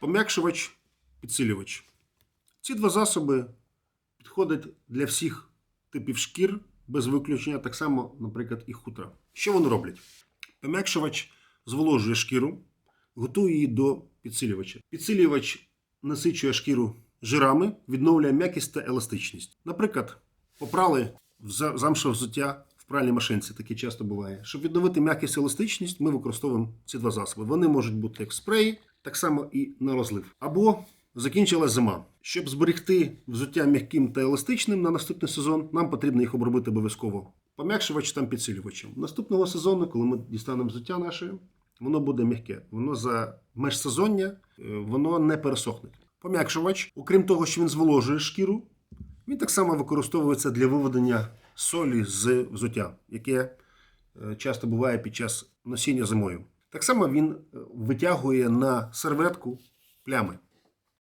пом'якшувач, підсилювач. Ці два засоби підходять для всіх типів шкір без виключення, так само, наприклад, і хутра. Що вони роблять? Пом'якшувач зволожує шкіру, готує її до підсилювача. Підсилювач насичує шкіру жирами, відновлює м'якість та еластичність. Наприклад, попрали в за- замшеве взуття в пральній машинці, таке часто буває. Щоб відновити м'якість і еластичність, ми використовуємо ці два засоби. Вони можуть бути як спреї, так само і на розлив. Або закінчилась зима. Щоб зберегти взуття м'яким та еластичним на наступний сезон, нам потрібно їх обробити обов'язково пом'якшувачем та підсилювачем. Наступного сезону, коли ми дістанемо взуття наше, воно буде м'яке. Воно за межсезоння е, воно не пересохне. Пом'якшувач, окрім того, що він зволожує шкіру, він так само використовується для виведення солі з взуття, яке е, часто буває під час носіння зимою. Так само він е, витягує на серветку плями.